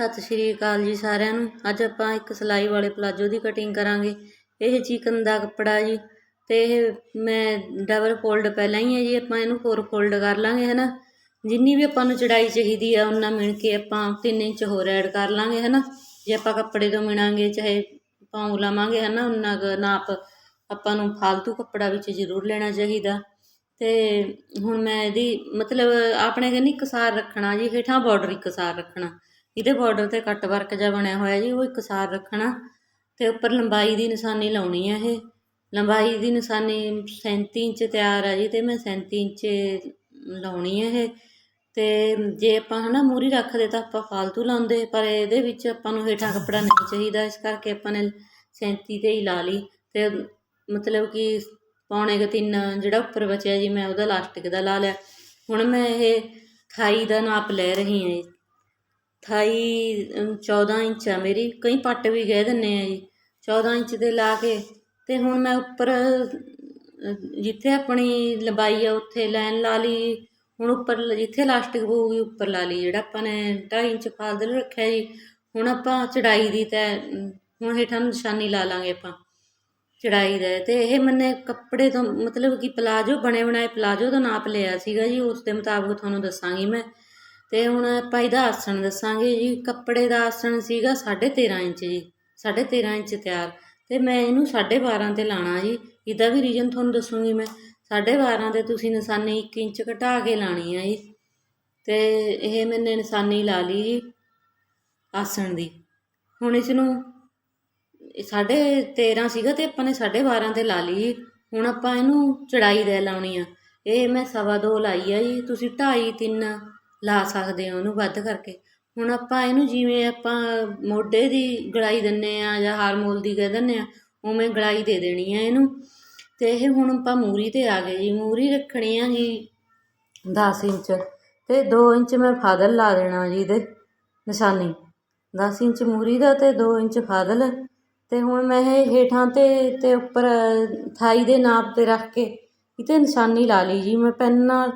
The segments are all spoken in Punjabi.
ਸਤਿ ਸ਼੍ਰੀ ਅਕਾਲ ਜੀ ਸਾਰਿਆਂ ਨੂੰ। ਅੱਜ ਆਪਾਂ ਇੱਕ ਸਿਲਾਈ ਵਾਲੇ ਪਲਾਜੋ ਦੀ ਕਟਿੰਗ ਕਰਾਂਗੇ। ਇਹ ਚਿਕਨ ਦਾ ਕੱਪੜਾ ਜੀ ਤੇ ਇਹ ਮੈਂ ਡਬਲ ਫੋਲਡ ਪਹਿਲਾਂ ਹੀ ਹੈ ਜੀ। ਆਪਾਂ ਇਹਨੂੰ ਫੋਰ ਫੋਲਡ ਕਰ ਲਾਂਗੇ ਹੈ ਨਾ ਜਿੰਨੀ ਵੀ ਆਪਾਂ ਨੂੰ ਚੜਾਈ ਚਾਹੀਦੀ ਆ, ਉਹਨਾਂ ਮਿਣ ਕੇ ਆਪਾਂ 3 ਇੰਚ ਹੋਰ ਐਡ ਕਰ ਲਾਂਗੇ ਹੈ ਨਾ ਜੇ ਆਪਾਂ ਕੱਪੜੇ ਤੋਂ ਮਿਣਾਂਗੇ, ਚਾਹੇ ਪਾਉ ਲਾਵਾਂਗੇ ਹੈ ਨਾ ਉਨਾ ਨਾਪ ਆਪਾਂ ਨੂੰ ਫालतू ਕੱਪੜਾ ਵਿੱਚ ਜ਼ਰੂਰ ਲੈਣਾ ਚਾਹੀਦਾ। ਤੇ ਹੁਣ ਮੈਂ ਇਹਦੀ ਮਤਲਬ ਆਪਣੇ ਕਹਿੰਦੀ ਇਕਸਾਰ ਰੱਖਣਾ ਜੀ, ਹੇਠਾਂ ਬਾਰਡਰ ਇਕਸਾਰ ਰੱਖਣਾ। ਇਹਦੇ ਬਾਰਡਰ ਤੇ ਕੱਟ ਵਰਕ ਜਿਹਾ ਬਣਿਆ ਹੋਇਆ ਜੀ, ਉਹ ਇਕਸਾਰ ਰੱਖਣਾ ਤੇ ਉੱਪਰ ਲੰਬਾਈ ਦੀ ਨਿਸ਼ਾਨੀ ਲਾਉਣੀ ਹੈ ਇਹ। ਲੰਬਾਈ ਦੀ ਨਿਸ਼ਾਨੀ 37 ਇੰਚ ਤਿਆਰ ਆ ਜੀ ਤੇ ਮੈਂ 37 ਇੰਚ ਲਾਉਣੀ ਹੈ ਇਹ। ਤੇ ਜੇ ਆਪਾਂ ਹਨਾ ਮੂਰੀ ਰੱਖਦੇ ਤਾਂ ਆਪਾਂ ਫालतू ਲਾਉਂਦੇ, ਪਰ ਇਹਦੇ ਵਿੱਚ ਆਪਾਂ ਨੂੰ ਹੇਠਾਂ ਕੱਪੜਾ ਨਹੀਂ ਚਾਹੀਦਾ, ਇਸ ਕਰਕੇ ਆਪਾਂ ਨੇ 37 ਤੇ ਹੀ ਲਾ ਲਈ। ਤੇ ਮਤਲਬ ਕਿ ਪੌਣੇ ਕੁ ਤਿੰਨ ਜਿਹੜਾ ਉੱਪਰ ਬਚਿਆ ਜੀ, ਮੈਂ ਉਹਦਾ ਲਾਸਟਿਕ ਦਾ ਲਾ ਲਿਆ। ਹੁਣ ਮੈਂ ਇਹ ਥਾਈ ਦਾ ਨਾਪ ਲੈ ਰਹੀ ਹਾਂ ਅਠਾਈ ਚੌਦਾਂ ਇੰਚ ਆ ਮੇਰੀ, ਕਈ ਪੱਟ ਵੀ ਕਹਿ ਦਿੰਦੇ ਆ ਜੀ 14 ਇੰਚ ਦੇ ਲਾ ਕੇ ਅਤੇ ਹੁਣ ਮੈਂ ਉੱਪਰ ਜਿੱਥੇ ਆਪਣੀ ਲੰਬਾਈ ਆ ਉੱਥੇ ਲਾਈਨ ਲਾ ਲਈ, ਹੁਣ ਉੱਪਰ ਜਿੱਥੇ ਲਾਸਟਿਕ ਪਊਗੀ ਉੱਪਰ ਲਾ ਲਈ, ਜਿਹੜਾ ਆਪਾਂ ਨੇ 2.5 ਇੰਚ ਫਾਲਤੂ ਰੱਖਿਆ ਜੀ, ਹੁਣ ਆਪਾਂ ਚੜਾਈ ਦੀ ਤਾਂ, ਹੁਣ ਹੇਠਾਂ ਨੂੰ ਨਿਸ਼ਾਨੀ ਲਾ ਲਾਂਗੇ ਆਪਾਂ, ਚੜਾਈ ਦਾ, ਤੇ ਇਹ ਮੈਨੇ ਕੱਪੜੇ ਤੋਂ, ਮਤਲਬ ਕਿ ਪਲਾਜੋ, ਬਣੇ ਬਣਾਏ ਪਲਾਜੋ ਦਾ ਨਾਪ ਲਿਆ ਸੀਗਾ ਜੀ, ਉਸ ਦੇ ਮੁਤਾਬਕ ਤੁਹਾਨੂੰ ਦੱਸਾਂਗੀ ਮੈਂ ਅਤੇ ਹੁਣ ਆਪਾਂ ਇਹਦਾ ਆਸਣ ਦੱਸਾਂਗੇ ਜੀ। ਕੱਪੜੇ ਦਾ ਆਸਣ ਸੀਗਾ 13.5 ਇੰਚ ਜੀ। 13.5 ਇੰਚ ਤਿਆਰ। ਅਤੇ ਮੈਂ ਇਹਨੂੰ 12.5 ਤੇ ਲਾਣਾ ਜੀ। ਇਹਦਾ ਵੀ ਰੀਜਨ ਤੁਹਾਨੂੰ ਦੱਸੂਗੀ ਮੈਂ। 12.5 ਤੇ ਤੁਸੀਂ ਨਿਸ਼ਾਨੀ ਇੱਕ ਇੰਚ ਘਟਾ ਕੇ ਲਾਣੀ ਆ ਜੀ। ਅਤੇ ਇਹ ਮੈਨੇ ਨਿਸ਼ਾਨੀ ਲਾ ਲਈ ਜੀ ਆਸਣ ਦੀ। ਹੁਣ ਇਸ ਨੂੰ ਸਾਢੇ 13 ਸੀਗਾ ਅਤੇ ਆਪਾਂ ਨੇ 12.5 ਤੇ ਲਾ ਲਈ ਜੀ। ਹੁਣ ਆਪਾਂ ਇਹਨੂੰ ਚੜਾਈ ਦੇ ਲਾਉਣੀ ਆ। ਇਹ ਮੈਂ ਸਵਾ ਦੋ ਲਾਈ ਆ ਜੀ। ਤੁਸੀਂ 2.5 3 ਲਾ ਸਕਦੇ ਹਾਂ ਉਹਨੂੰ ਵੱਧ ਕਰਕੇ। ਹੁਣ ਆਪਾਂ ਇਹਨੂੰ ਜਿਵੇਂ ਆਪਾਂ ਮੋਢੇ ਦੀ ਗਲਾਈ ਦਿੰਨੇ ਆ ਜਾਂ ਹਾਰਮੋਲ ਦੀ ਕਹਿ ਦਿੰਨੇ ਆ ਉਵੇਂ ਗਲਾਈ ਦੇ ਦੇਣੀ ਆ ਇਹਨੂੰ। ਤੇ ਇਹ ਹੁਣ ਆਪਾਂ ਮੂਰੀ ਤੇ ਆ ਗਏ ਜੀ। ਮੂਰੀ ਰੱਖਣੀ ਆ ਜੀ 10 ਇੰਚ। ਤੇ 2 ਇੰਚ ਮੈਂ ਫਾਦਲ ਲਾ ਦੇਣਾ ਜੀ ਇਹਦੇ ਨਿਸ਼ਾਨੀ। 10 ਇੰਚ ਮੂਰੀ ਦਾ ਤੇ 2 ਇੰਚ ਫਾਦਲ। ਤੇ ਹੁਣ ਮੈਂ ਇਹ ਹੇਠਾਂ ਤੇ ਤੇ ਉੱਪਰ ਥਾਈ ਦੇ ਨਾਪ ਤੇ ਰੱਖ ਕੇ ਇਤੇ ਨਿਸ਼ਾਨੀ ਲਾ ਲਈ ਜੀ। ਮੈਂ ਪੈਨ ਨਾਲ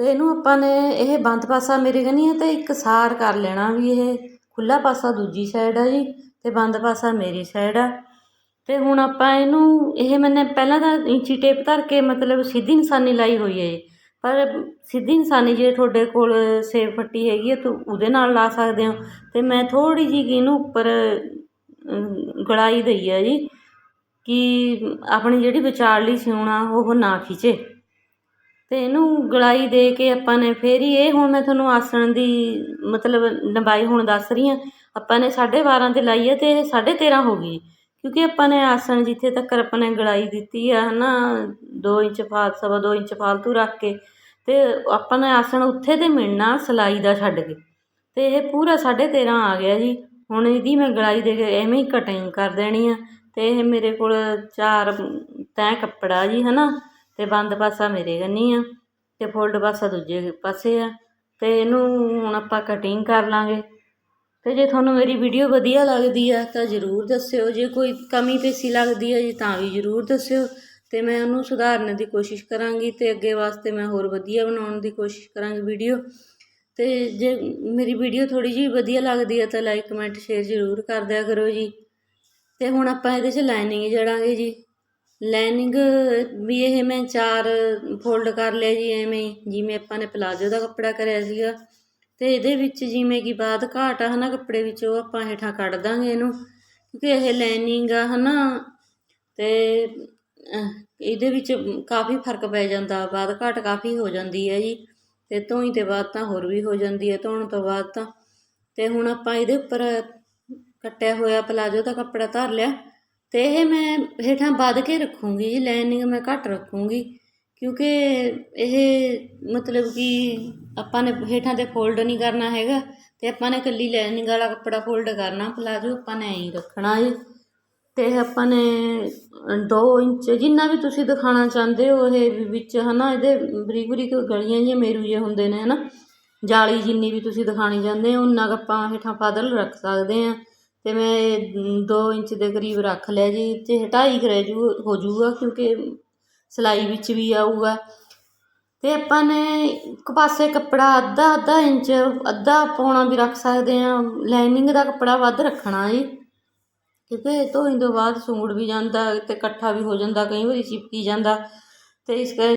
ਅਤੇ ਇਹਨੂੰ ਆਪਾਂ ਨੇ ਇਹ ਬੰਦ ਪਾਸਾ ਮੇਰੇ ਕਨੀ ਹੈ ਅਤੇ ਇੱਕ ਸਾਰ ਕਰ ਲੈਣਾ ਵੀ ਇਹ। ਖੁੱਲ੍ਹਾ ਪਾਸਾ ਦੂਜੀ ਸਾਈਡ ਆ ਜੀ ਅਤੇ ਬੰਦ ਪਾਸਾ ਮੇਰੀ ਸਾਈਡ ਆ। ਅਤੇ ਹੁਣ ਆਪਾਂ ਇਹਨੂੰ, ਇਹ ਮੈਨੇ ਪਹਿਲਾਂ ਤਾਂ ਇੰਚੀ ਟੇਪ ਧਰ ਕੇ ਮਤਲਬ ਸਿੱਧੀ ਨਿਸ਼ਾਨੀ ਲਾਈ ਹੋਈ ਹੈ ਜੀ ਪਰ ਸਿੱਧੀ ਨਿਸ਼ਾਨੀ ਜੇ ਤੁਹਾਡੇ ਕੋਲ ਸੇਬ ਫੱਟੀ ਹੈਗੀ ਹੈ ਤਾਂ ਉਹਦੇ ਨਾਲ ਲਾ ਸਕਦੇ ਹੋ। ਅਤੇ ਮੈਂ ਥੋੜ੍ਹੀ ਜਿਹੀ ਇਹਨੂੰ ਉੱਪਰ ਗੜਾਈ ਗਲਾਈ ਦਈ ਹੈ ਜੀ ਕਿ ਆਪਣੀ ਜਿਹੜੀ ਵਿਚਾਲਲੀ ਸਿਉਣਾ ਉਹ ਨਾ ਖਿੱਚੇ। ਅਤੇ ਇਹਨੂੰ ਗਲਾਈ ਦੇ ਕੇ ਆਪਾਂ ਨੇ ਫਿਰ ਹੀ ਇਹ ਹੁਣ ਮੈਂ ਤੁਹਾਨੂੰ ਆਸਣ ਦੀ ਮਤਲਬ ਲੰਬਾਈ ਹੁਣ ਦੱਸ ਰਹੀ ਹਾਂ, ਆਪਾਂ ਨੇ 12.5 ਤੇ ਲਾਈ ਹੈ ਅਤੇ ਇਹ 13.5 ਹੋ ਗਈ ਕਿਉਂਕਿ ਆਪਾਂ ਨੇ ਆਸਣ ਜਿੱਥੇ ਤੱਕ ਆਪਾਂ ਨੇ ਗਲਾਈ ਦਿੱਤੀ ਆ ਹੈ ਨਾ ਦੋ ਇੰਚ ਫਾਲ, ਸਵਾ ਦੋ ਇੰਚ ਫਾਲਤੂ ਰੱਖ ਕੇ ਅਤੇ ਆਪਾਂ ਨੇ ਆਸਣ ਉੱਥੇ ਤੇ ਮਿਲਣਾ ਸਿਲਾਈ ਦਾ ਛੱਡ ਕੇ। ਅਤੇ ਇਹ ਪੂਰਾ 13.5 ਆ ਗਿਆ ਜੀ। ਹੁਣ ਇਹਦੀ ਮੈਂ ਗਲਾਈ ਦੇ ਕੇ ਐਵੇਂ ਹੀ ਕਟਿੰਗ ਕਰ ਦੇਣੀ ਆ ਅਤੇ ਇਹ ਮੇਰੇ ਕੋਲ ਚਾਰ ਤੈਅ ਕੱਪੜਾ ਜੀ ਹੈ ਨਾ ਤੇ ਬੰਦ ਪਾਸਾ ਮੇਰੇ ਕੰਨੀ ਆ ਤੇ ਫੋਲਡ ਪਾਸਾ ਦੂਜੇ ਪਾਸੇ ਆ ਤੇ ਇਹਨੂੰ ਹੁਣ ਆਪਾਂ ਕਟਿੰਗ ਕਰ ਲਾਂਗੇ। ਤੇ ਜੇ ਤੁਹਾਨੂੰ ਮੇਰੀ ਵੀਡੀਓ ਵਧੀਆ ਲੱਗਦੀ ਆ ਤਾਂ ਜ਼ਰੂਰ ਦੱਸਿਓ, ਜੇ ਕੋਈ ਕਮੀ ਪੇਸ਼ੀ ਲੱਗਦੀ ਹੈ ਜੀ ਤਾਂ ਵੀ ਜ਼ਰੂਰ ਦੱਸਿਓ ਤੇ ਮੈਂ ਉਹਨੂੰ ਸੁਧਾਰਨ ਦੀ ਕੋਸ਼ਿਸ਼ ਕਰਾਂਗੀ ਤੇ ਅੱਗੇ ਵਾਸਤੇ ਮੈਂ ਹੋਰ ਵਧੀਆ ਬਣਾਉਣ ਦੀ ਕੋਸ਼ਿਸ਼ ਕਰਾਂਗੀ ਵੀਡੀਓ ਤੇ ਜੇ ਮੇਰੀ ਵੀਡੀਓ ਥੋੜੀ ਜਿਹੀ ਵਧੀਆ ਲੱਗਦੀ ਆ ਤਾਂ ਲਾਈਕ ਕਮੈਂਟ ਸ਼ੇਅਰ ਜ਼ਰੂਰ ਕਰ ਦਿਆ ਕਰੋ ਜੀ। ਤੇ ਹੁਣ ਆਪਾਂ ਇਹਦੇ 'ਚ ਲਾਈਨਿੰਗ ਜੜਾਂਗੇ ਜੀ। ਲਾਈਨਿੰਗ ਵੀ ਇਹ ਮੈਂ ਚਾਰ ਫੋਲਡ ਕਰ ਲਿਆ ਜੀ ਐਵੇਂ ਜਿਵੇਂ ਆਪਾਂ ਨੇ ਪਲਾਜੋ ਦਾ ਕੱਪੜਾ ਕਰਿਆ ਸੀਗਾ। ਤੇ ਇਹਦੇ ਵਿੱਚ ਜਿਵੇਂ ਕਿ ਬਾਅਦ ਘਾਟ ਆ ਹਨਾ ਕੱਪੜੇ ਵਿੱਚ ਉਹ ਆਪਾਂ ਹੇਠਾਂ ਕੱਢ ਦਾਂਗੇ ਇਹਨੂੰ ਕਿਉਂਕਿ ਇਹ ਲਾਈਨਿੰਗ ਆ ਹਨਾ। ਤੇ ਅਹ, ਇਹਦੇ ਵਿੱਚ ਕਾਫੀ ਫ਼ਰਕ ਪੈ ਜਾਂਦਾ ਬਾਅਦ ਘਾਟ ਕਾਫੀ ਹੋ ਜਾਂਦੀ ਹੈ ਜੀ। ਤੇ ਧੋਈ ਤੇ ਬਾਅਦ ਤਾਂ ਹੋਰ ਵੀ ਹੋ ਜਾਂਦੀ ਹੈ ਧੋਣ ਤੋਂ ਬਾਅਦ ਤਾਂ। ਤੇ ਹੁਣ ਆਪਾਂ ਇਹਦੇ ਉੱਪਰ ਕੱਟਿਆ ਹੋਇਆ ਪਲਾਜੋ ਦਾ ਕੱਪੜਾ ਧਰ ਲਿਆ। ਤੇ ਇਹ ਮੈਂ ਹੇਠਾਂ ਵੱਧ ਕੇ ਰੱਖੂੰਗੀ ਜੀ ਲਾਈਨਿੰਗ ਮੈਂ ਘੱਟ ਰੱਖੂੰਗੀ, ਕਿਉਂਕਿ ਇਹ ਮਤਲਬ ਕਿ ਆਪਾਂ ਨੇ ਹੇਠਾਂ ਤੇ ਫੋਲਡ ਨਹੀਂ ਕਰਨਾ ਹੈਗਾ ਤੇ ਆਪਾਂ ਨੇ ਇਕੱਲੀ ਲਾਈਨਿੰਗ ਵਾਲਾ ਕੱਪੜਾ ਫੋਲਡ ਕਰਨਾ ਪਲਾਜੋ ਆਪਾਂ ਨੇ ਐਂ ਰੱਖਣਾ ਜੀ। ਤੇ ਆਪਾਂ ਨੇ 2 ਇੰਚ, ਜਿੰਨਾ ਵੀ ਤੁਸੀਂ ਦਿਖਾਣਾ ਚਾਹੁੰਦੇ ਹੋ, ਇਹ ਵੀ ਵਿੱਚ ਹਨਾ, ਇਹਦੇ ਬਰੀਕ ਬਰੀਕ ਗਲੀਆਂ ਜਿਹੀਆਂ ਮੇਰੂ ਜਿਹੇ ਹੁੰਦੇ ਨੇ ਹਨਾ, ਜਾਲੀ ਜਿੰਨੀ ਵੀ ਤੁਸੀਂ ਦਿਖਾਣੀ ਚਾਹੁੰਦੇ ਹੋ ਉਨਾ ਕੁ ਆਪਾਂ ਹੇਠਾਂ ਪਾਦਲ ਰੱਖ ਸਕਦੇ ਆ ਅਤੇ ਮੈਂ ਦੋ ਇੰਚ ਦੇ ਕਰੀਬ ਰੱਖ ਲਿਆ ਜੀ ਅਤੇ ਢਾਈ ਕੁ ਰਹਿ ਜੂ, ਹੋ ਜੂਗਾ ਕਿਉਂਕਿ ਸਿਲਾਈ ਵਿੱਚ ਵੀ ਆਊਗਾ। ਅਤੇ ਆਪਾਂ ਨੇ ਇੱਕ ਪਾਸੇ ਕੱਪੜਾ ਅੱਧਾ ਅੱਧਾ ਇੰਚ, ਅੱਧਾ ਪੌਣਾ ਵੀ ਰੱਖ ਸਕਦੇ ਹਾਂ। ਲਾਈਨਿੰਗ ਦਾ ਕੱਪੜਾ ਵੱਧ ਰੱਖਣਾ ਜੀ। ਕਿਉਂਕਿ ਧੋਣ ਤੋਂ ਬਾਅਦ ਸੁੰਗੜ ਵੀ ਜਾਂਦਾ ਅਤੇ ਇਕੱਠਾ ਵੀ ਹੋ ਜਾਂਦਾ, ਕਈ ਵਾਰੀ ਚਿਪਕੀ ਜਾਂਦਾ। ਅਤੇ ਇਸ ਕਰਕੇ